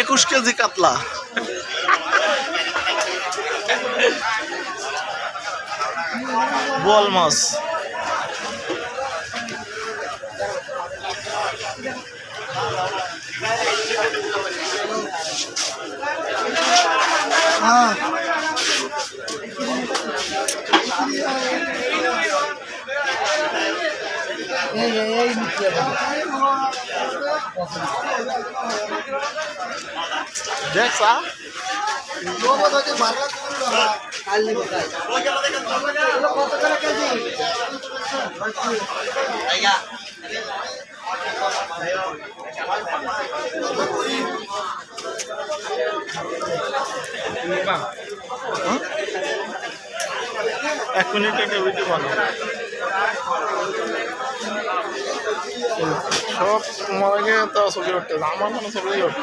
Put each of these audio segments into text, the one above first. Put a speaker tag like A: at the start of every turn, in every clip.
A: একুশ কেজি কাতলা। বল মাছ। দেখছা এক মিনিট একটা ভিডিও বানাও সব গিয়ে তো ছবি উঠতে আমার কোনো ছবি উঠতে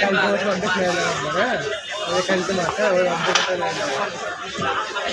B: আমি কালকে অর্ধেক খেয়ে নেব হ্যাঁ? और एक अंतिम आता है और आपको पता लगेगा